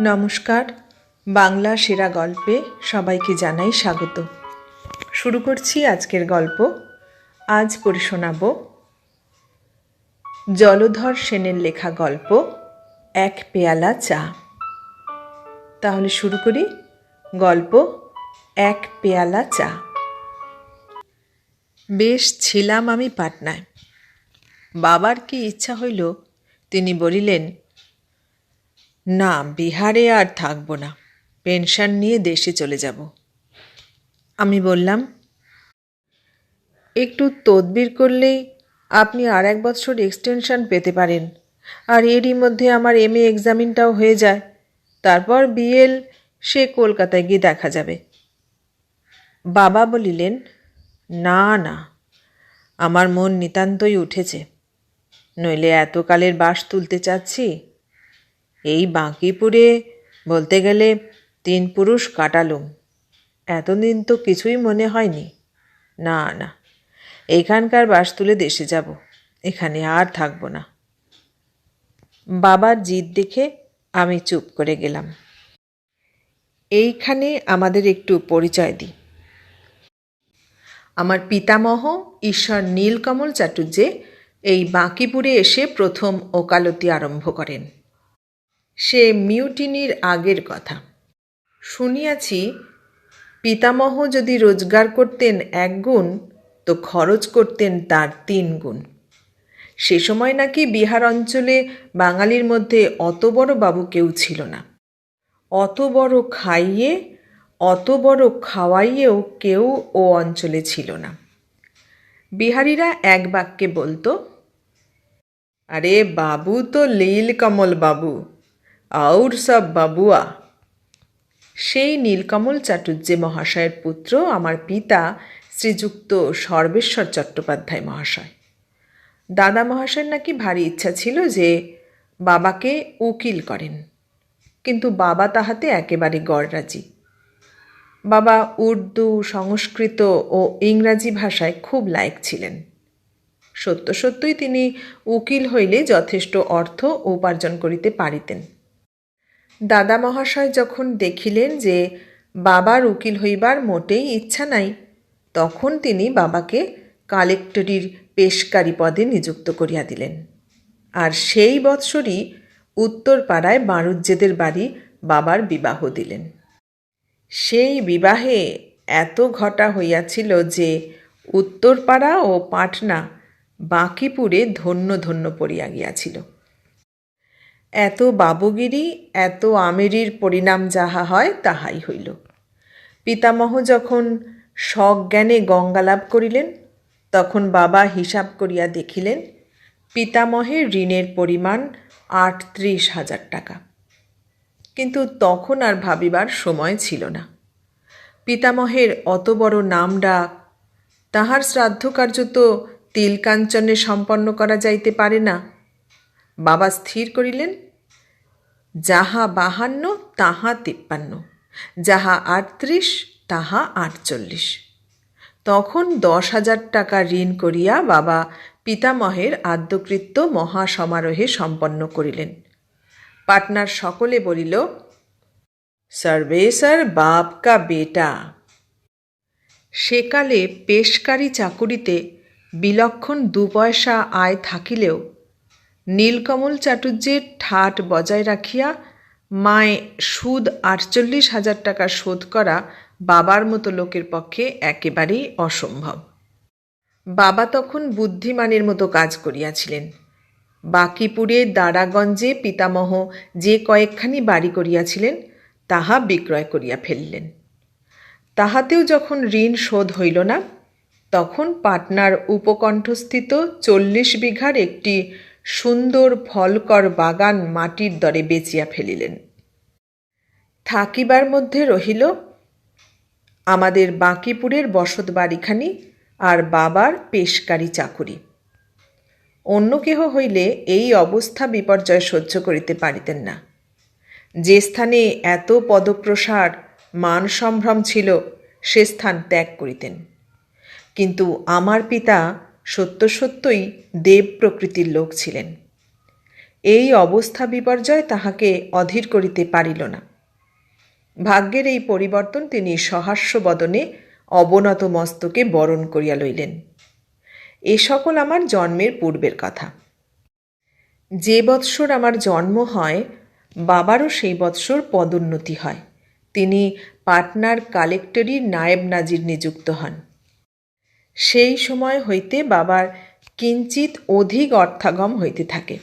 নমস্কার, বাংলা সেরা গল্পে সবাইকে জানাই স্বাগত। শুরু করছি আজকের গল্প। আজ পড়ে শোনাব জলধর সেনের লেখা গল্প, এক পেয়ালা চা। তাহলে শুরু করি। গল্প, এক পেয়ালা চা। বেশ ছিলাম আমি পাটনায়। বাবার কি ইচ্ছা হইল, তিনি বলিলেন না, বিহারে আর থাকব না। পেনশন নিয়ে দেশে চলে যাব। আমি বললাম, একটু তদবির করলেই আপনি আর এক বছর এক্সটেনশন পেতে পারেন। আর এরই মধ্যে আমার এম এ এক্সামিনটাও হয়ে যায়। তারপর বিএল, সে কলকাতায় গিয়ে দেখা যাবে। বাবা বলিলেন, না না, আমার মন নিতান্তই উঠেছে। নইলে এতকালের বাস তুলতে চাচ্ছি এই বাঁকিপুরে বলতে গেলে তিন পুরুষ কাটালুম। এতদিন তো কিছুই মনে হয়নি। না না, এখানকার বাস তুলে দেশে যাব। এখানে আর থাকব না। বাবার জিদ দেখে আমি চুপ করে গেলাম। এইখানে আমাদের একটু পরিচয় দিই। আমার পিতামহ ঈশ্বর নীলকমল চাটুর্যে এই বাঁকিপুরে এসে প্রথম ওকালতি আরম্ভ করেন। সে মিউটিনির আগের কথা। শুনিয়াছি, পিতামহ যদি রোজগার করতেন এক গুণ, তো খরচ করতেন তার তিন গুণ। সে সময় নাকি বিহার অঞ্চলে বাঙালির মধ্যে অত বড় বাবু কেউ ছিল না। অত বড় খাইয়ে, অত বড় খাওয়াইয়েও কেউ ও অঞ্চলে ছিল না। বিহারীরা এক বাক্যে বলতো, আরে বাবু তো লীল কমল বাবু আউর সব বাবুয়া। সেই নীলকমল চাটুর্যে মহাশয়ের পুত্র, আমার পিতা শ্রীযুক্ত সর্বেশ্বর চট্টোপাধ্যায় মহাশয়। দাদা মহাশয়ের নাকি ভারী ইচ্ছা ছিল যে বাবাকে উকিল করেন, কিন্তু বাবা তাহাতে একেবারে গড়রাজি। বাবা উর্দু, সংস্কৃত ও ইংরাজি ভাষায় খুব লায়ক ছিলেন। সত্য সত্যই তিনি উকিল হইলে যথেষ্ট অর্থ উপার্জন করিতে পারিতেন। দাদা মহাশয় যখন দেখিলেন যে বাবার উকিল হইবার মোটেই ইচ্ছা নাই, তখন তিনি বাবাকে কালেক্টরির পেশকারী পদে নিযুক্ত করিয়া দিলেন। আর সেই বৎসরই উত্তরপাড়ায় বাণুজ্যেদের বাড়ি বাবার বিবাহ দিলেন। সেই বিবাহে এত ঘটা হইয়াছিল যে উত্তরপাড়া ও পাটনা বাঁকিপুরে ধন্য ধন্য পড়িয়া গিয়াছিল। এত বাবুগিরি, এত আমেরির পরিণাম যাহা হয়, তাহাই হইল। পিতামহ যখন সজ্ঞানে গঙ্গালাভ করিলেন, তখন বাবা হিসাব করিয়া দেখিলেন, পিতামহের ঋণের পরিমাণ আটত্রিশ হাজার টাকা। কিন্তু তখন আর ভাবিবার সময় ছিল না। পিতামহের অত বড় নাম ডাক, তাহার শ্রাদ্ধ কার্য তো তিলকাঞ্চনে সম্পন্ন করা যাইতে পারে না। বাবা স্থির করিলেন যাহা বাহান্ন, তাহা তিপ্পান্ন। যাহা আটত্রিশ, তাহা আটচল্লিশ। তখন দশ হাজার টাকা ঋণ করিয়া বাবা পিতামহের আদ্যকৃত্য মহাসমারোহে সম্পন্ন করিলেন। পাটনার সকলে বলিল সর্বেসর বাপ কা বেটা। সেকালে পেশকারী চাকুরিতে বিলক্ষণ দু পয়সা আয় থাকিলেও নীলকমল চাটুর্যের ঠাট বজায় রাখিয়া মায় সুদ আটচল্লিশ হাজার টাকা শোধ করা বাবার মতো লোকের পক্ষে একেবারেই অসম্ভব। বাবা তখন বুদ্ধিমানের মতো কাজ করিয়াছিলেন। বাকিপুরে দারাগঞ্জে পিতামহ যে কয়েকখানি বাড়ি করিয়াছিলেন, তাহা বিক্রয় করিয়া ফেললেন। তাহাতেও যখন ঋণ শোধ হইল না, তখন পাটনার উপকণ্ঠস্থিত চল্লিশ বিঘার একটি সুন্দর ফলকর বাগান মাটির দরে বেচিয়া ফেলিলেন। থাকিবার মধ্যে রহিল, আমাদের বাঁকিপুরের বসত বাড়িখানি আর বাবার পেশকারী চাকুরি। অন্য কেহ হইলে এই অবস্থা বিপর্যয় সহ্য করিতে পারিতেন না। যে স্থানে এত পদপ্রসার মান সম্ভ্রম ছিল, সে স্থান ত্যাগ করিতেন। কিন্তু আমার পিতা সত্য সত্যই দেব প্রকৃতির লোক ছিলেন। এই অবস্থা বিপর্যয় তাহাকে অধীর করিতে পারিল না। ভাগ্যের এই পরিবর্তন তিনি সহাস্য বদনে অবনত মস্তকে বরণ করিয়া লইলেন। এ সকল আমার জন্মের পূর্বের কথা। যে বৎসর আমার জন্ম হয়, বাবারও সেই বৎসর পদোন্নতি হয়। তিনি পাটনার কালেক্টরি নায়েব নাজির নিযুক্ত হন। সেই সময় হইতে বাবার কিঞ্চিত অধিক অর্থাগম হইতে থাকে।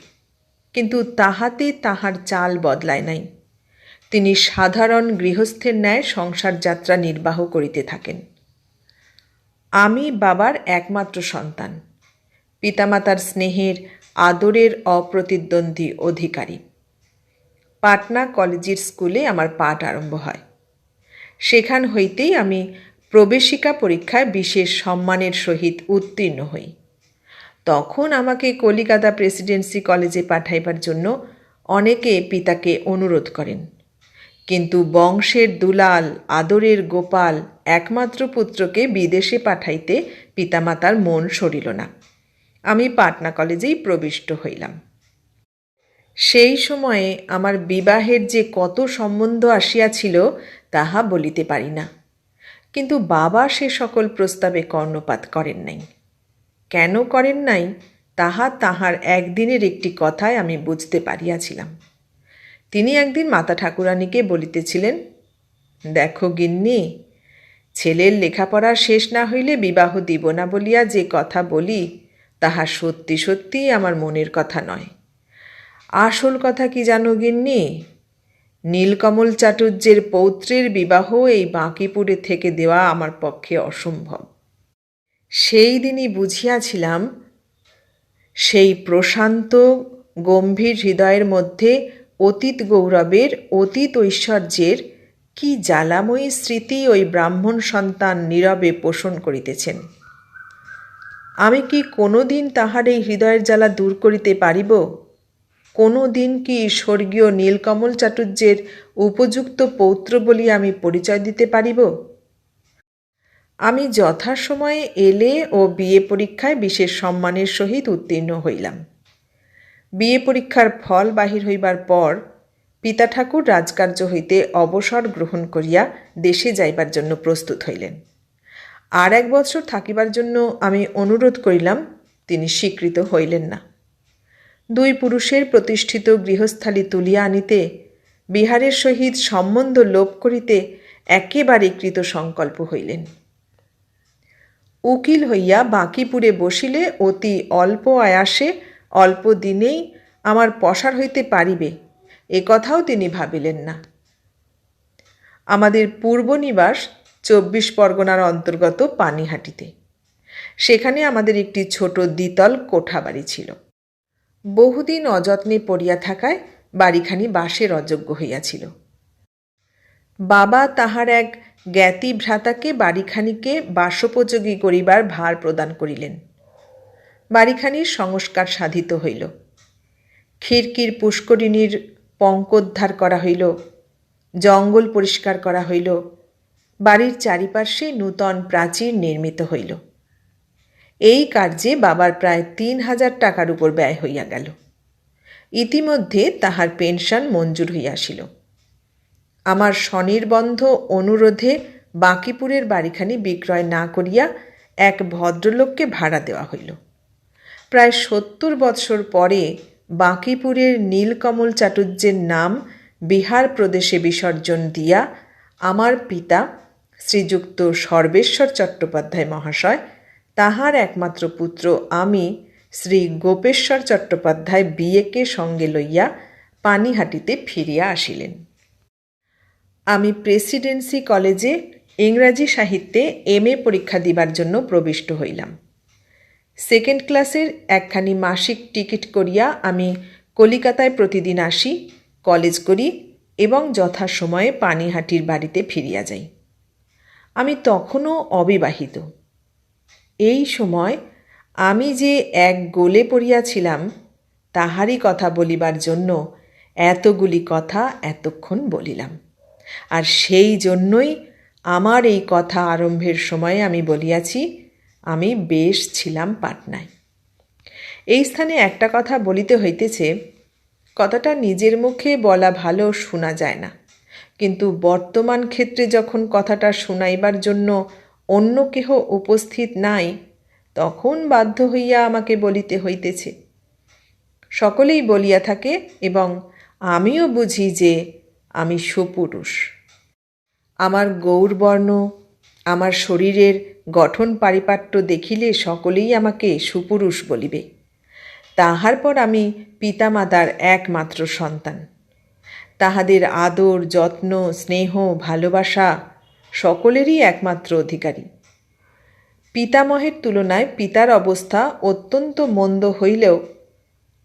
কিন্তু তাহাতে তাহার চাল বদলায় নাই। তিনি সাধারণ গৃহস্থের ন্যায় সংসার যাত্রা নির্বাহ করিতে থাকেন। আমি বাবার একমাত্র সন্তান। পিতামাতার স্নেহের আদরের অপ্রতিদ্বন্দ্বী অধিকারী। পাটনা কলেজের স্কুলে আমার পাঠ আরম্ভ হয়। সেখান হইতেই আমি প্রবেশিকা পরীক্ষায় বিশেষ সম্মানের সহিত উত্তীর্ণ হই। তখন আমাকে কলিকাতা প্রেসিডেন্সি কলেজে পাঠাইবার জন্য অনেকে পিতাকে অনুরোধ করেন। কিন্তু বংশের দুলাল, আদরের গোপাল একমাত্র পুত্রকে বিদেশে পাঠাইতে পিতামাতার মন সরিল না। আমি পাটনা কলেজেই প্রবিষ্ট হইলাম। সেই সময়ে আমার বিবাহের যে কত সম্বন্ধ আসিয়াছিল, তাহা বলিতে পারি না। কিন্তু বাবা সে সকল প্রস্তাবে কর্ণপাত করেন নাই। কেন করেন নাই, তাহা তাহার একদিনের একটি কথায় আমি বুঝতে পারিয়াছিলাম। তিনি একদিন মাতা ঠাকুরানীকে বলিতেছিলেন, দেখো গিন্নি, ছেলের লেখাপড়া শেষ না হইলে বিবাহ দিব না বলিয়া যে কথা বলি, তাহা সত্যি সত্যিই আমার মনের কথা নয়। আসল কথা কি জানো গিন্নি নীলকমল চাটুর্যের পৌত্রের বিবাহ এই বাঁকিপুরে থেকে দেওয়া আমার পক্ষে অসম্ভব। সেই দিনই বুঝিয়াছিলাম, সেই প্রশান্ত গম্ভীর হৃদয়ের মধ্যে অতীত গৌরবের অতীত ঐশ্বর্যের কি জ্বালাময়ী স্মৃতি ওই ব্রাহ্মণ সন্তান নীরবে পোষণ করিতেছেন। আমি কি কোনো দিন তাহার এই হৃদয়ের জ্বালা দূর করিতে পারিব? কোনো দিন কি স্বর্গীয় নীলকমল চাটুর্যের উপযুক্ত পৌত্র বলিয়া আমি পরিচয় দিতে পারিব? আমি যথাসময়ে এলে ও বিয়ে পরীক্ষায় বিশেষ সম্মানের সহিত উত্তীর্ণ হইলাম। বিয়ে পরীক্ষার ফল বাহির হইবার পর পিতা ঠাকুর রাজকার্য হইতে অবসর গ্রহণ করিয়া দেশে যাইবার জন্য প্রস্তুত হইলেন। আর এক বছর থাকিবার জন্য আমি অনুরোধ করিলাম, তিনি স্বীকৃত হইলেন না। দুই পুরুষের প্রতিষ্ঠিত গৃহস্থালী তুলিয়া আনিতে, বিহারের সহিত সম্বন্ধ লোপ করিতে একেবারে কৃত সংকল্প হইলেন। উকিল হইয়া বাঁকিপুরে বসিলে অতি অল্প আয়াসে অল্প দিনেই আমার পসার হইতে পারিবে, এ কথাও তিনি ভাবিলেন না। আমাদের পূর্বনিবাস চব্বিশ পরগনার অন্তর্গত পানিহাটিতে। সেখানে আমাদের একটি ছোট দ্বিতল কোঠা বাড়ি ছিল। বহুদিন অযত্নে পড়িয়া থাকায় বাড়িখানি বাসের অযোগ্য হইয়াছিল। বাবা তাহার এক জ্ঞাতি ভ্রাতাকে বাড়িখানিকে বাসোপযোগী করিবার ভার প্রদান করিলেন। বাড়িখানির সংস্কার সাধিত হইল। খিড়কির পুষ্করিণীর পঙ্কোদ্ধার করা হইল, জঙ্গল পরিষ্কার করা হইল, বাড়ির চারিপার্শ্বে নূতন প্রাচীর নির্মিত হইল। এই কার্যে বাবার প্রায় তিন হাজার টাকার উপর ব্যয় হইয়া গেল। ইতিমধ্যে তাহার পেনশন মঞ্জুর হইয়াছিল। আমার স্বনির্বন্ধ অনুরোধে বাঁকিপুরের বাড়িখানি বিক্রয় না করিয়া এক ভদ্রলোককে ভাড়া দেওয়া হইল। প্রায় সত্তর বৎসর পরে বাঁকিপুরের নীলকমল চাটুর্যের নাম বিহার প্রদেশে বিসর্জন দিয়া আমার পিতা শ্রীযুক্ত সর্বেশ্বর চট্টোপাধ্যায় মহাশয় তাহার একমাত্র পুত্র। আমি শ্রী গোপেশ্বর চট্টোপাধ্যায় বিয়েকে সঙ্গে লইয়া পানিহাটিতে ফিরিয়া আসিলেন। আমি প্রেসিডেন্সি কলেজে ইংরাজি সাহিত্যে এম এ পরীক্ষা দিবার জন্য প্রবিষ্ট হইলাম। সেকেন্ড ক্লাসের একখানি মাসিক টিকিট করিয়া আমি কলিকাতায় প্রতিদিন আসি, কলেজ করি এবং যথাসময়ে পানিহাটির বাড়িতে ফিরিয়া যাই। আমি তখনও অবিবাহিত। এই সময় আমি যে এক গোলে পড়িয়াছিলাম, তাহারই কথা বলিবার জন্য এতগুলি কথা এতক্ষণ বলিলাম। আর সেই জন্যই আমার এই কথা আরম্ভের সময়ে আমি বলিয়াছি, আমি বেশ ছিলাম পাটনায়। এই স্থানে একটা কথা বলিতে হইতেছে, কথাটা নিজের মুখে বলা ভালো শোনা যায় না। কিন্তু বর্তমান ক্ষেত্রে যখন কথাটা শুনাইবার জন্য অন্য কেহ উপস্থিত নাই, তখন বাধ্য হইয়া আমাকে বলিতে হইতেছে। সকলেই বলিয়া থাকে এবং আমিও বুঝি যে আমি সুপুরুষ। আমার গৌরবর্ণ, আমার শরীরের গঠন পারিপাট্য দেখিলে সকলেই আমাকে সুপুরুষ বলিবে। তাহার পর আমি পিতামাতার একমাত্র সন্তান। তাহাদের আদর, যত্ন, স্নেহ, ভালোবাসা সকলেরই একমাত্র অধিকারী। পিতামহের তুলনায় পিতার অবস্থা অত্যন্ত মন্দ হইলেও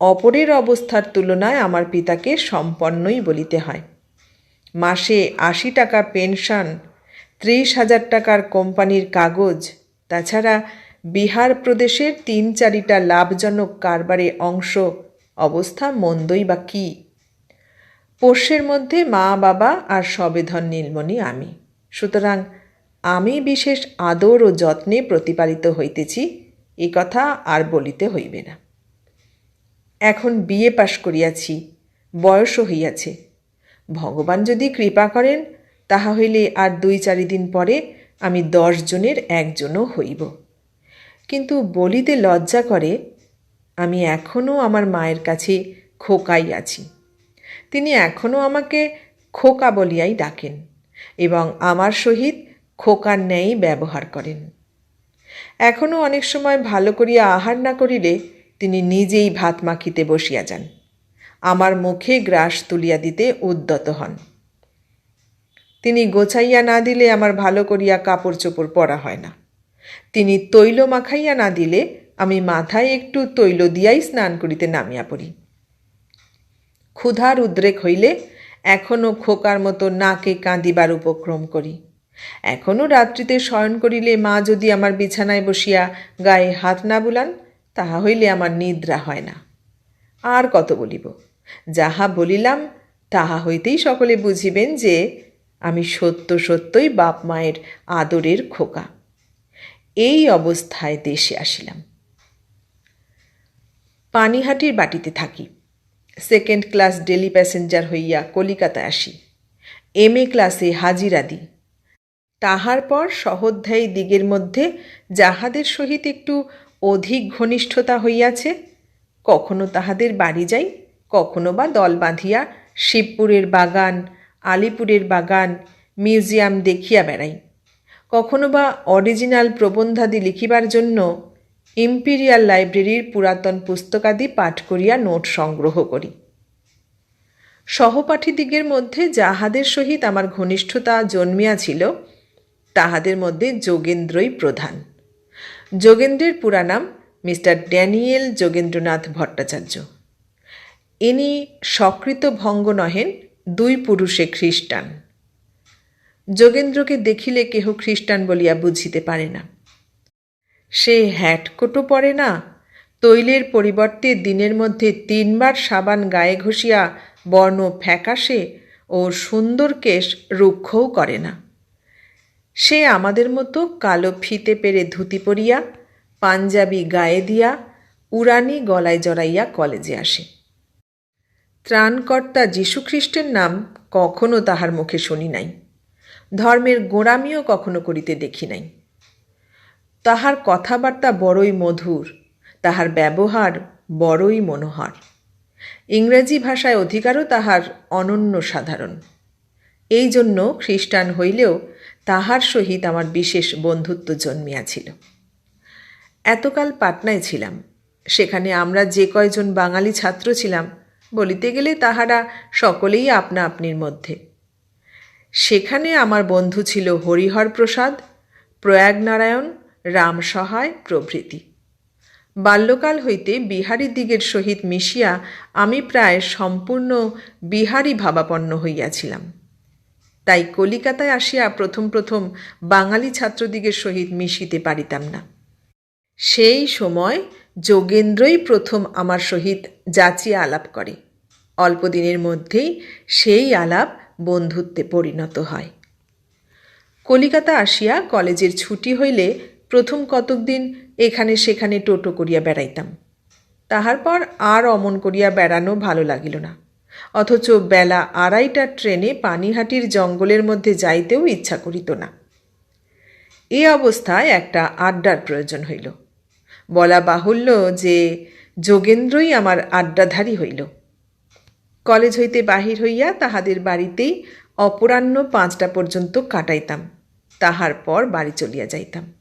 অপরের অবস্থার তুলনায় আমার পিতাকে সম্পন্নই বলিতে হয়। মাসে আশি টাকা পেনশন, ত্রিশ হাজার টাকার কোম্পানির কাগজ, তাছাড়া বিহার প্রদেশের তিন চারিটা লাভজনক কারবারে অংশ, অবস্থা মন্দই বা কী? পোষ্যের মধ্যে মা, বাবা আর সবেধন নীলমণি আমি। সুতরাং আমি বিশেষ আদর ও যত্নে প্রতিপালিত হইতেছি, এ কথা আর বলিতে হইবে না। এখন বিয়ে পাশ করিয়াছি বয়সও হইয়াছে। ভগবান যদি কৃপা করেন, তাহা হইলে আর দুই চারি দিন পরে আমি দশ জনের একজনও হইব। কিন্তু বলিতে লজ্জা করে, আমি এখনও আমার মায়ের কাছে খোকাই আছি। তিনি এখনও আমাকে খোকা বলিয়াই ডাকেন। এবং আমার সহিত খোকার ন্যায় ব্যবহার করেন। এখনও অনেক সময় ভালো করিয়া আহার না করিলে তিনি নিজেই ভাত মাখিতে বসিয়া যান। আমার মুখে গ্রাস তুলিয়া দিতে উদ্যত হন। তিনি গোছাইয়া না দিলে আমার ভালো করিয়া কাপড় চোপড় পরা হয় না। তিনি তৈল মাখাইয়া না দিলে আমি মাথায় একটু তৈল দিয়াই স্নান করিতে নামিয়া পড়ি। ক্ষুধার উদ্রেক হইলে এখনও খোকার মতো নাকে কাঁদিবার উপক্রম করি। এখনও রাত্রিতে শয়ন করিলে মা যদি আমার বিছানায় বসিয়া গায়ে হাত না বুলান, তাহা হইলে আমার নিদ্রা হয় না। আর কত বলিব? যাহা বলিলাম, তাহা হইতেই সকলে বুঝিবেন যে আমি সত্য সত্যই বাপ মায়ের আদরের খোকা। এই অবস্থায় দেশে আসিলাম। পানিহাটির বাটিতে থাকি। সেকেন্ড ক্লাস ডেলি প্যাসেঞ্জার হইয়া কলিকাতা আসি। এম এ ক্লাসে হাজিরা দিই তাহার পর সহধ্যায়ী দিগের মধ্যে যাহাদের সহিত একটু অধিক ঘনিষ্ঠতা হইয়াছে, কখনো তাহাদের বাড়ি যাই, কখনো বা দল বাঁধিয়া শিবপুরের বাগান, আলিপুরের বাগান, মিউজিয়াম দেখিয়া বেড়াই। কখনো বা অরিজিনাল প্রবন্ধাদি লিখিবার জন্য ইম্পিরিয়াল লাইব্রেরির পুরাতন পুস্তকাদি পাঠ করিয়া নোট সংগ্রহ করি। সহপাঠীদিগের মধ্যে যাহাদের সহিত আমার ঘনিষ্ঠতা জন্মিয়াছিল, তাহাদের মধ্যে যোগেন্দ্রই প্রধান। যোগেন্দ্রের পুরা নাম মিস্টার ড্যানিয়েল যোগেন্দ্রনাথ ভট্টাচার্য। ইনি সকৃত ভঙ্গ নহেন দুই পুরুষে খ্রিস্টান। যোগেন্দ্রকে দেখিলে কেহ খ্রিস্টান বলিয়া বুঝিতে পারে না। সে হ্যাটকোটো পরে না। তৈলের পরিবর্তে দিনের মধ্যে তিনবার সাবান গায়ে ঘষিয়া বর্ণ ফ্যাকাশে ও সুন্দর কেশ রুক্ষও করে না। সে আমাদের মতো কালো ফিতে পেরে ধুতি পরিয়া, পাঞ্জাবি গায়ে দিয়া, উড়ানি গলায় জড়াইয়া কলেজে আসে। ত্রাণকর্তা যীশুখ্রিস্টের নাম কখনো তাহার মুখে শুনি নাই। ধর্মের গোড়ামিও কখনো করিতে দেখি নাই। তাহার কথাবার্তা বড়ই মধুর, তাহার ব্যবহার বড়ই মনোহর। ইংরেজি ভাষায় অধিকারও তাহার অনন্য সাধারণ। এই জন্য খ্রিস্টান হইলেও তাহার সহিত আমার বিশেষ বন্ধুত্ব জন্মিয়াছিল। এতকাল পাটনায় ছিলাম, সেখানে আমরা যে কয়জন বাঙালি ছাত্র ছিলাম বলিতে গেলে তাহারা সকলেই আপনা আপনির মধ্যে। সেখানে আমার বন্ধু ছিল হরিহর প্রসাদ প্রয়াগনারায়ণ রামসহায় প্রভৃতি। বাল্যকাল হইতে বিহারী দিগের সহিত মিশিয়া আমি প্রায় সম্পূর্ণ বিহারী ভাবাপন্ন হইয়াছিলাম। তাই কলিকাতায় আসিয়া প্রথম প্রথম বাঙালি ছাত্রদিগের সহিত মিশিতে পারিতাম না। সেই সময় যোগেন্দ্রই প্রথম আমার সহিত যাচিয়া আলাপ করে। অল্পদিনের মধ্যেই সেই আলাপ বন্ধুত্বে পরিণত হয়। কলিকাতা আসিয়া কলেজের ছুটি হইলে প্রথম কতক দিন এখানে সেখানে টোটো করিয়া বেড়াইতাম। তাহার পর আর অমন করিয়া বেড়ানো ভালো লাগিল না। অথচ বেলা আড়াইটার ট্রেনে পানিহাটির জঙ্গলের মধ্যে যাইতেও ইচ্ছা করিত না। এ অবস্থায় একটা আড্ডার প্রয়োজন হইল। বলা বাহুল্য যে যোগেন্দ্রই আমার আড্ডাধারী হইল। কলেজ হইতে বাহির হইয়া তাহাদের বাড়িতেই অপরাহ্ন পাঁচটা পর্যন্ত কাটাইতাম। তাহার পর বাড়ি চলিয়া যাইতাম।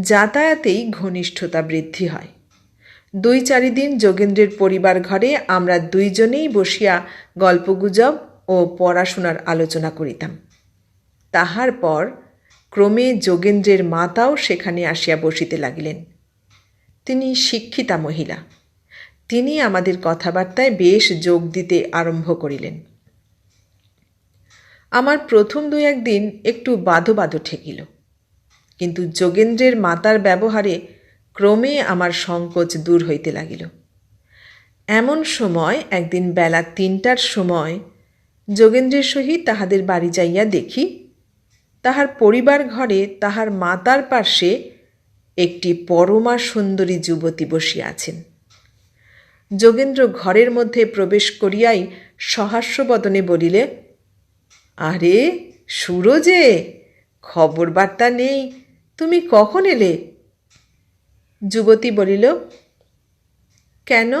যাতায়াতেই ঘনিষ্ঠতা বৃদ্ধি হয়। দুই চারিদিন যোগেন্দ্রের পরিবার ঘরে আমরা দুইজনেই বসিয়া গল্পগুজব ও পড়াশোনার আলোচনা করিতাম। তাহার পর ক্রমে যোগেন্দ্রের মাতাও সেখানে আসিয়া বসিতে লাগিলেন। তিনি শিক্ষিতা মহিলা। তিনি আমাদের কথাবার্তায় বেশ যোগ দিতে আরম্ভ করিলেন। আমার প্রথম দু একদিন একটু বাধো বাধো ঠেকিল। কিন্তু যোগেন্দ্রের মাতার ব্যবহারে ক্রমে আমার সংকোচ দূর হইতে লাগিল। এমন সময়, একদিন বেলা তিনটার সময়, যোগেন্দ্রের সহিত তাহাদের বাড়ি যাইয়া দেখি, তাহার পরিবার ঘরে তাহার মাতার পার্শ্বে একটি পরমা সুন্দরী যুবতী বসিয়া আছেন। যোগেন্দ্র ঘরের মধ্যে প্রবেশ করিয়াই সহাস্যবদনে বলিলে, আরে সুরজে খবর বার্তা নেই তুমি কখন এলে? যুবতী বলিল, কেন?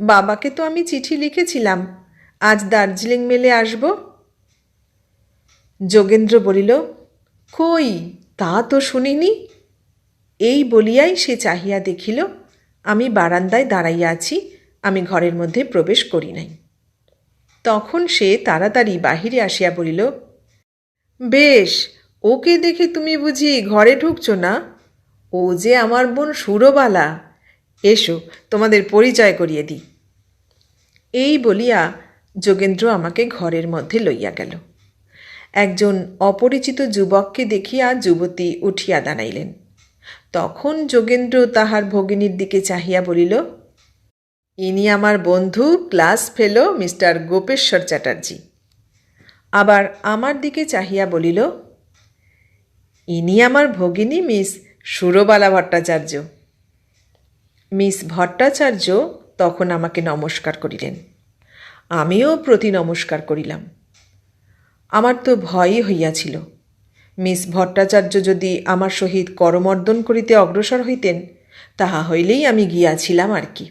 বাবাকে তো আমি চিঠি লিখেছিলাম। আজ দার্জিলিং মেলে আসব? যোগেন্দ্র বলিল, কই, তা তো শুনিনি। এই বলিয়াই সে চাহিয়া দেখিল, আমি বারান্দায় দাঁড়াইয়া আছি, আমি ঘরের মধ্যে প্রবেশ করি নাই। তখন সে তাড়াতাড়ি বাহিরে আসিয়া বলিল, বেশ ওকে দেখে তুমি বুঝি ঘরে ঢুকছ না? ও যে আমার বোন সুরবালা। এসো, তোমাদের পরিচয় করিয়ে দিই। এই বলিয়া যোগেন্দ্র আমাকে ঘরের মধ্যে লইয়া গেল। একজন অপরিচিত যুবককে দেখিয়া যুবতী উঠিয়া দাঁড়াইলেন। তখন যোগেন্দ্র তাহার ভগিনীর দিকে চাহিয়া বলিল, ইনি আমার বন্ধু, class fellow, mister Gopeshwar Chatterjee. আবার আমার দিকে চাহিয়া বলিল ইনি আমার ভগিনী, মিস সুরবালা ভট্টাচার্য। মিস ভট্টাচার্য তখন আমাকে নমস্কার করিলেন। আমিও প্রতি নমস্কার করিলাম। আমার তো ভয়ই হইয়াছিল। মিস ভট্টাচার্য যদি আমার সহিত করমর্দন করিতে অগ্রসর হইতেন, তাহা হইলেই আমি গিয়াছিলাম আর কি।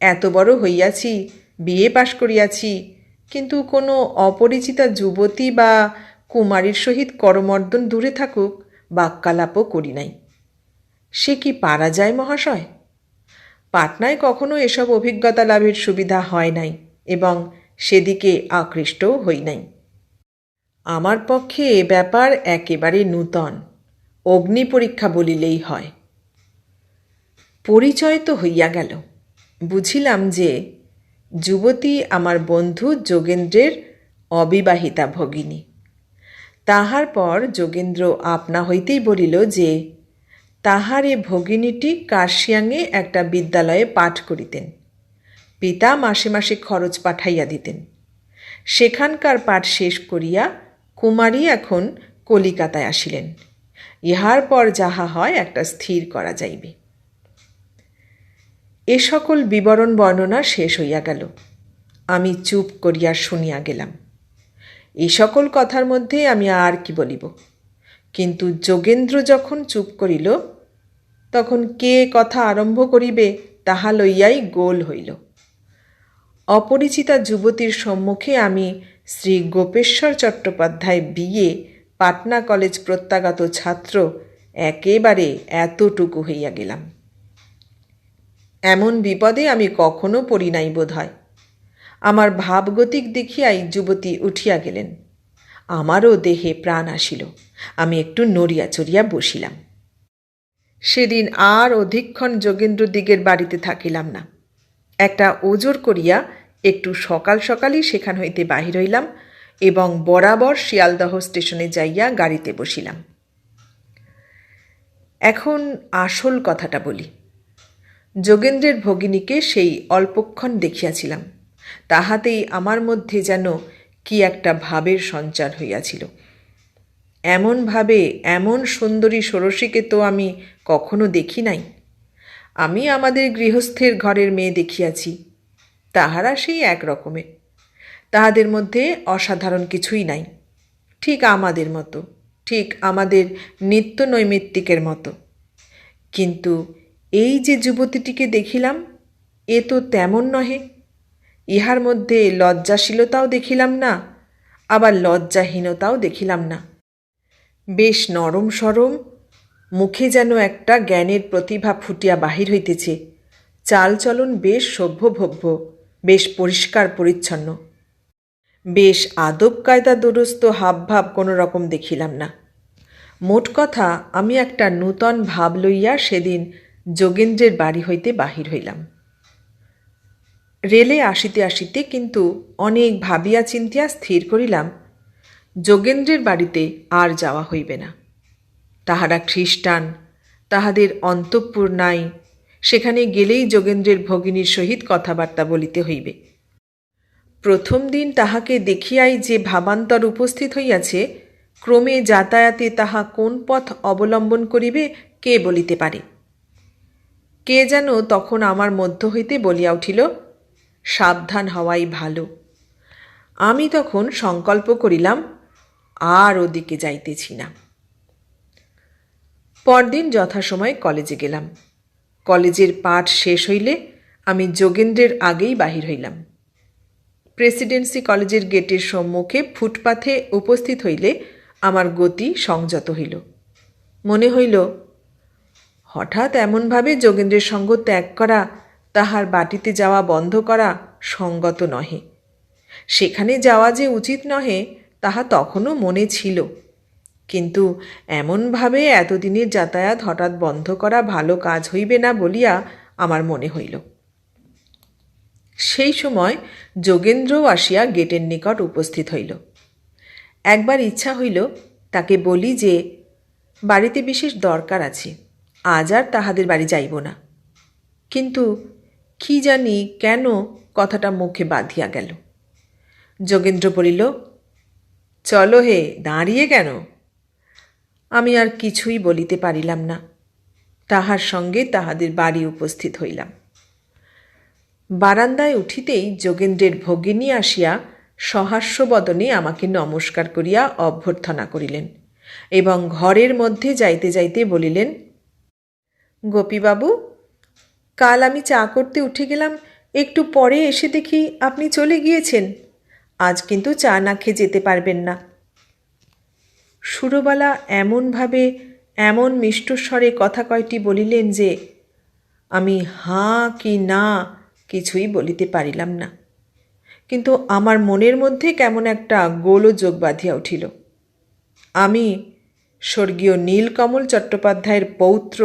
এত বড় হইয়াছি, বিয়ে পাশ করিয়াছি, কিন্তু কোনো অপরিচিতা যুবতী বা কুমারীর সহিত করমর্দন দূরে থাকুক, বাক্যালাপও করি নাই। সে কি পারা যায় মহাশয়? পাটনায় কখনো এসব অভিজ্ঞতা লাভের সুবিধা হয় নাই এবং সেদিকে আকৃষ্টও হই নাই। আমার পক্ষে এ ব্যাপার একেবারে নূতন, অগ্নি পরীক্ষা বলিলেই হয়। পরিচয় তো হইয়া গেল, বুঝিলাম যে যুবতী আমার বন্ধু যোগেন্দ্রের অবিবাহিতা ভগিনী। তাহার পর যোগেন্দ্র আপনা হইতেই বলিল যে, তাহার এ ভগিনীটি কার্শিয়াংয়ে একটা বিদ্যালয়ে পাঠ করিতেন। পিতা মাসে মাসে খরচ পাঠাইয়া দিতেন। সেখানকার পাঠ শেষ করিয়া কুমারী এখন কলিকাতায় আসিলেন। ইহার পর যাহা হয় একটা স্থির করা যাইবে। এ সকল বিবরণ বর্ণনা শেষ হইয়া গেল। আমি চুপ করিয়া শুনিয়া গেলাম। এই সকল কথার মধ্যে আমি আর কি বলিব? কিন্তু যোগেন্দ্র যখন চুপ করিল, তখন কে কথা আরম্ভ করিবে তাহা লইয়াই গোল হইল। অপরিচিতা যুবতীর সম্মুখে আমি শ্রী গোপেশ্বর চট্টোপাধ্যায় বিয়ে, পাটনা কলেজ প্রত্যাগত ছাত্র, একেবারে এতটুকু হইয়া গেলাম। এমন বিপদে আমি কখনো পড়ি নাই বোধ হয় আমার ভাবগতিক দেখিয়াই যুবতী উঠিয়া গেলেন। আমারও দেহে প্রাণ আসিল। আমি একটু নড়িয়া চড়িয়া বসিলাম। সেদিন আর অধিকক্ষণ যোগেন্দ্র দিগের বাড়িতে থাকিলাম না। একটা ওজোর করিয়া একটু সকাল সকালই সেখান হইতে বাহির হইলাম এবং বরাবর শিয়ালদহ স্টেশনে যাইয়া গাড়িতে বসিলাম। এখন আসল কথাটা বলি। যোগেন্দ্রের ভগিনীকে সেই অল্পক্ষণ দেখিয়াছিলাম। তাহাতেই আমার মধ্যে যেন কি একটা ভাবের সঞ্চার হইয়াছিল। এমনভাবে এমন সুন্দরী ষোড়শীকে তো আমি কখনো দেখি নাই। আমি আমাদের গৃহস্থের ঘরের মেয়ে দেখিয়াছি, তাহারা সেই এক রকমের। তাহাদের মধ্যে অসাধারণ কিছুই নাই, ঠিক আমাদের মতো, ঠিক আমাদের নিত্য নৈমিত্তিকের মতো। কিন্তু এই যে যুবতীটিকে দেখিলাম, এ তো তেমন নহে। ইহার মধ্যে লজ্জাশীলতাও দেখিলাম না, আবার লজ্জাহীনতাও দেখিলাম না। বেশ নরম সরম, মুখে যেন একটা জ্ঞানের প্রতিভা ফুটিয়া বাহির হইতেছে। চালচলন বেশ সভ্যভব্য বেশ পরিষ্কার পরিচ্ছন্ন। বেশ আদব কায়দা দুরস্ত হাবভাব কোনো রকম দেখিলাম না। মোট কথা, আমি একটা নূতন ভাব লইয়া সেদিন যোগেন্দ্রের বাড়ি হইতে বাহির হইলাম। রেলে আসিতে আসিতে কিন্তু অনেক ভাবিয়া চিন্তিয়া স্থির করিলাম, যোগেন্দ্রের বাড়িতে আর যাওয়া হইবে না। তাহারা খ্রিস্টান, তাহাদের অন্তঃপুর নাই, সেখানে গেলেই যোগেন্দ্রের ভগিনীর সহিত কথাবার্তা বলিতে হইবে। প্রথম দিন তাহাকে দেখিয়াই যে ভাবান্তর উপস্থিত হইয়াছে, ক্রমে যাতায়াতে তাহা কোন পথ অবলম্বন করিবে, কে বলিতে পারে। কে যেন তখন আমার মধ্য হইতে বলিয়া উঠিল সাবধান হওয়াই ভালো। আমি তখন সংকল্প করিলাম, আর ওদিকে যাইতেছি না। পরদিন যথাসময়ে কলেজে গেলাম। কলেজের পাঠ শেষ হইলে আমি যোগেন্দ্রের আগেই বাহির হইলাম। প্রেসিডেন্সি কলেজের গেটের সম্মুখে ফুটপাথে উপস্থিত হইলে আমার গতি সংযত হইল। মনে হইল, হঠাৎ এমনভাবে যোগেন্দ্রের সঙ্গ ত্যাগ করা তাহার বাটিতে যাওয়া বন্ধ করা সঙ্গত নহে। সেখানে যাওয়া যে উচিত নহে, তাহা তখনও মনে ছিল। কিন্তু এমনভাবে এতদিনের যাতায়াত হঠাৎ বন্ধ করা ভালো কাজ হইবে না বলিয়া আমার মনে হইল। সেই সময় যোগেন্দ্রও আসিয়া গেটের নিকট উপস্থিত হইল। একবার ইচ্ছা হইল তাকে বলি যে, বাড়িতে বিশেষ দরকার আছে, আজ আর তাহাদের বাড়ি যাইব না। কিন্তু কি জানি কেন কথাটা মুখে বাঁধিয়া গেল। যোগেন্দ্র বলিল, চলো হে, দাঁড়িয়ে কেন? আমি আর কিছুই বলিতে পারিলাম না। তাহার সঙ্গে তাহাদের বাড়ি উপস্থিত হইলাম। বারান্দায় উঠিতেই যোগেন্দ্রের ভগিনী আসিয়া সহাস্যবদনে আমাকে নমস্কার করিয়া অভ্যর্থনা করিলেন এবং ঘরের মধ্যে যাইতে যাইতে বলিলেন, গোপীবাবু কাল আমি চা করতে উঠে গেলাম, একটু পরে এসে দেখি আপনি চলে গিয়েছেন। আজ কিন্তু চা না খেয়ে যেতে পারবেন না। সুরবালা এমনভাবে, এমন মিষ্টস্বরে কথা কয়টি বলিলেন যে, আমি হাঁ কি না কিছুই বলিতে পারিলাম না। কিন্তু আমার মনের মধ্যে কেমন একটা গোলযোগ বাঁধিয়া উঠিল। আমি স্বর্গীয় নীলকমল চট্টোপাধ্যায়ের পৌত্র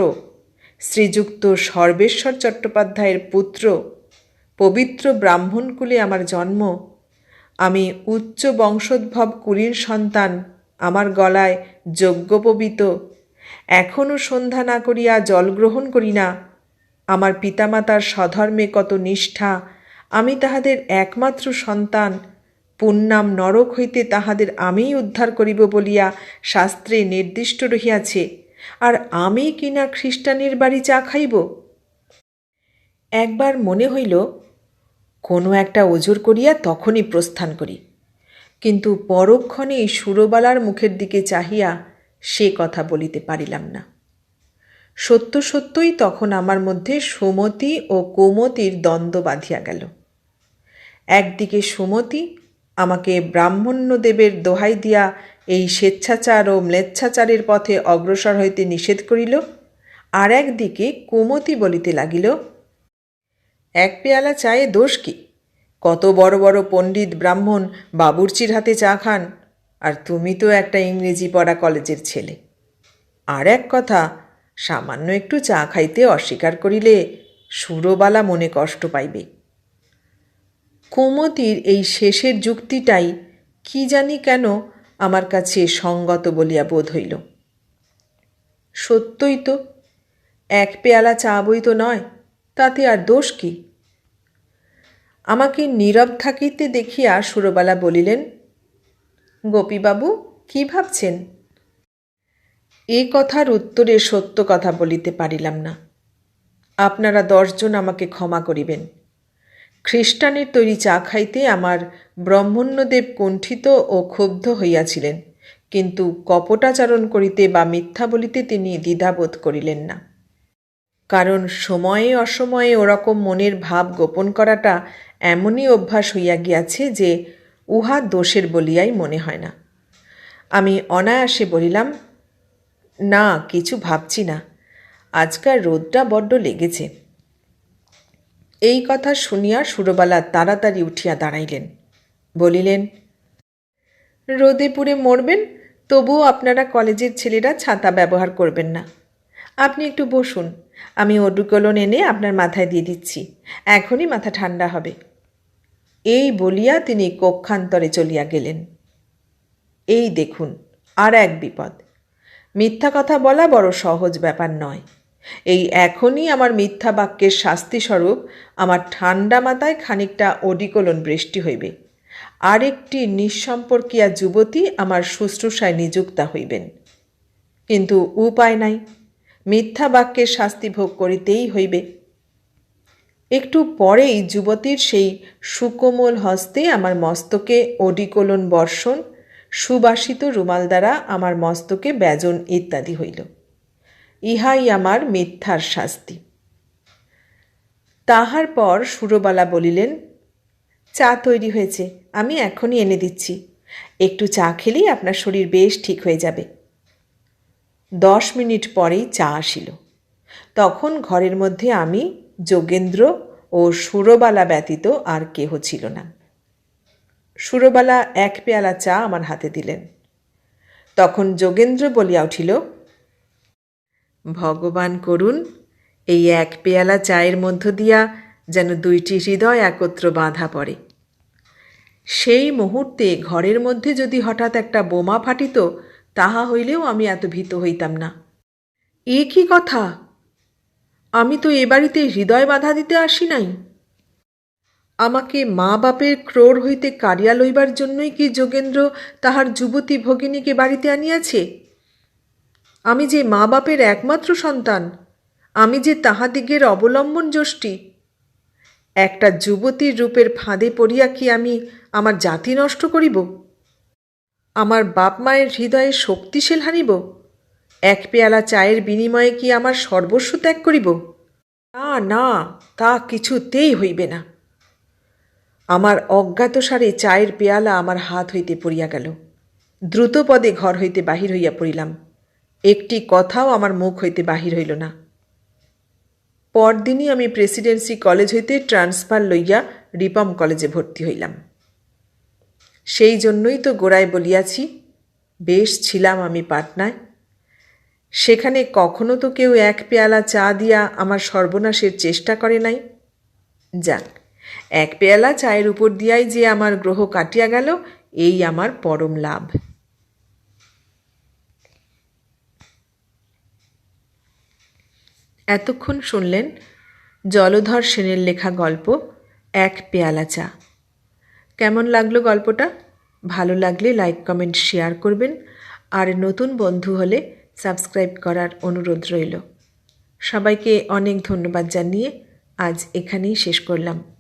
শ্রীযুক্ত সর্বেশ্বর চট্টোপাধ্যায়ের পুত্র, পবিত্র ব্রাহ্মণকুলে আমার জন্ম। আমি উচ্চ বংশোদ্ভব কুলীর সন্তান, আমার গলায় যজ্ঞপবিত এখনও সন্ধ্যা না করিয়া জল গ্রহণ করি না। আমার পিতামাতার স্বধর্মে কত নিষ্ঠা, আমি তাহাদের একমাত্র সন্তান। পুণ্যাম নরক হইতে তাহাদের আমিই উদ্ধার করিব বলিয়া শাস্ত্রে নির্দিষ্ট রহিয়াছে। আর আমি কিনা খ্রিস্টানের বাড়ি চা খাইব? একবার মনে হইল, কোনো একটা ওজোর করিয়া তখনই প্রস্থান করি। কিন্তু পরক্ষণেই সুরবালার মুখের দিকে চাহিয়া সে কথা বলিতে পারিলাম না। সত্য সত্যই তখন আমার মধ্যে সুমতি ও কোমতির দ্বন্দ্ব বাঁধিয়া গেল। একদিকে সুমতি আমাকে ব্রাহ্মণ্যদেবের দোহাই দিয়া এই স্বেচ্ছাচার ও ম্লেচ্ছাচারের পথে অগ্রসর হইতে নিষেধ করিল, আর একদিকে কুমতি বলিতে লাগিল, এক পেয়ালা চায়ে দোষ কি? কত বড় বড় পণ্ডিত ব্রাহ্মণ বাবুর্চির হাতে চা খান, আর তুমি তো একটা ইংরেজি পড়া কলেজের ছেলে। আর এক কথা, সামান্য একটু চা খাইতে অস্বীকার করিলে সুরবালা মনে কষ্ট পাইবে। কুমতির এই শেষের যুক্তিটাই কি জানি কেন আমার কাছে সঙ্গত বলিয়া বোধ হইল। সত্যই তো, এক পেয়ালা চা বই তো নয়, তাতে আর দোষ কি? আমাকে নীরব থাকিতে দেখিয়া সুরবালা বলিলেন, গোপীবাবু, কি ভাবছেন? এ কথার উত্তরে সত্য কথা বলিতে পারিলাম না। আপনারা দশজন আমাকে ক্ষমা করিবেন। খ্রিস্টানের তৈরি চা খাইতে আমার ব্রহ্মণ্যদেব কুণ্ঠিত ও ক্ষুব্ধ হইয়াছিলেন, কিন্তু কপটাচরণ করিতে বা মিথ্যা বলিতে তিনি দ্বিধাবোধ করিলেন না। কারণ সময়ে অসময়ে ওরকম মনের ভাব গোপন করাটা এমনই অভ্যাস হইয়া গিয়াছে যে উহা দোষের বলিয়াই মনে হয় না। আমি অনায়াসে বলিলাম, না, কিছু ভাবছি না। আজকাল রোদটা বড্ড লেগেছে। এই কথা শুনিয়া সুরবালা তাড়াতাড়ি উঠিয়া দাঁড়াইলেন। বলিলেন রোদে পুড়ে মরবেন, তবুও আপনারা কলেজের ছেলেরা ছাতা ব্যবহার করবেন না। আপনি একটু বসুন, আমি অডুকলন এনে আপনার মাথায় দিয়ে দিচ্ছি, এখনই মাথা ঠান্ডা হবে এই বলিয়া তিনি কক্ষান্তরে চলিয়া গেলেন। এই দেখুন, আর এক বিপদ। মিথ্যা কথা বলা বড় সহজ ব্যাপার নয়। এই এখনই আমার মিথ্যা বাক্যের শাস্তিস্বরূপ আমার ঠান্ডা মাথায় খানিকটা অডিকোলন বৃষ্টি হইবে। আরেকটি নিঃসম্পর্কিয়া যুবতী আমার শুশ্রূষায় নিযুক্তা হইবেন। কিন্তু উপায় নাই। মিথ্যা বাক্যের শাস্তি ভোগ করিতেই হইবে। একটু পরেই যুবতীর সেই সুকোমল হস্তে আমার মস্তকে অডিকোলন বর্ষণ, সুবাসিত রুমাল দ্বারা আমার মস্তকে ব্যজন ইত্যাদি হইল। ইহাই আমার মিথ্যার শাস্তি। তাহার পর সুরবালা বলিলেন, চা তৈরি হয়েছে, আমি এখনই এনে দিচ্ছি। একটু চা খেলেই আপনার শরীর বেশ ঠিক হয়ে যাবে। দশ মিনিট পরেই চা আসিল। তখন ঘরের মধ্যে আমি, যোগেন্দ্র ও সুরবালা ব্যতীত আর কেহ ছিল না। সুরবালা এক পেয়ালা চা আমার হাতে দিলেন। তখন যোগেন্দ্র বলিয়া উঠিল ভগবান করুন, এই এক পেয়ালা চায়ের মধ্য দিয়া যেন দুইটি হৃদয় একত্র বাঁধা পড়ে। সেই মুহূর্তে ঘরের মধ্যে যদি হঠাৎ একটা বোমা ফাটিত, তাহা হইলেও আমি এত ভীত হইতাম না। এ কি কথা? আমি তো এ বাড়িতে হৃদয় বাধা দিতে আসি নাই। আমাকে মা বাপের ক্রোড় হইতে কারিয়া লইবার জন্যই কি যোগেন্দ্র তাহার যুবতী ভগিনীকে বাড়িতে আনিয়াছে? আমি যে মা বাপের একমাত্র সন্তান, আমি যে তাহাদিগের অবলম্বন যষ্টি, একটা যুবতীর রূপের ফাঁদে পড়িয়া কি আমি আমার জাতি নষ্ট করিব? আমার বাপ মায়ের হৃদয়ে শক্তিশীল হানিব? এক পেয়ালা চায়ের বিনিময়ে কি আমার সর্বস্ব ত্যাগ করিব? না না, তা কিছুতেই হইবে না। আমার অজ্ঞাতসারে চায়ের পেয়ালা আমার হাত হইতে পড়িয়া গেল। দ্রুত পদে ঘর হইতে বাহির হইয়া পড়িলাম। একটি কথাও আমার মুখ হইতে বাহির হইল না। পরদিনই আমি প্রেসিডেন্সি কলেজ হইতে ট্রান্সফার লইয়া রিপম কলেজে ভর্তি হইলাম। সেই জন্যই তো গোড়ায় বলিয়াছি, বেশ ছিলাম আমি পাটনায়। সেখানে কখনো তো কেউ এক পেয়ালা চা দিয়া আমার সর্বনাশের চেষ্টা করে নাই। যাক, এক পেয়ালা চায়ের উপর দিয়াই যে আমার গ্রহ কাটিয়া গেল, এই আমার পরম লাভ। এতক্ষণ শুনলেন জলধর সেনের লেখা গল্প, এক পেয়ালা চা। কেমন লাগল গল্পটা? ভালো লাগলে লাইক, কমেন্ট, শেয়ার করবেন। আর নতুন বন্ধু হলে সাবস্ক্রাইব করার অনুরোধ রইল। সবাইকে অনেক ধন্যবাদ জানিয়ে আজ এখানেই শেষ করলাম।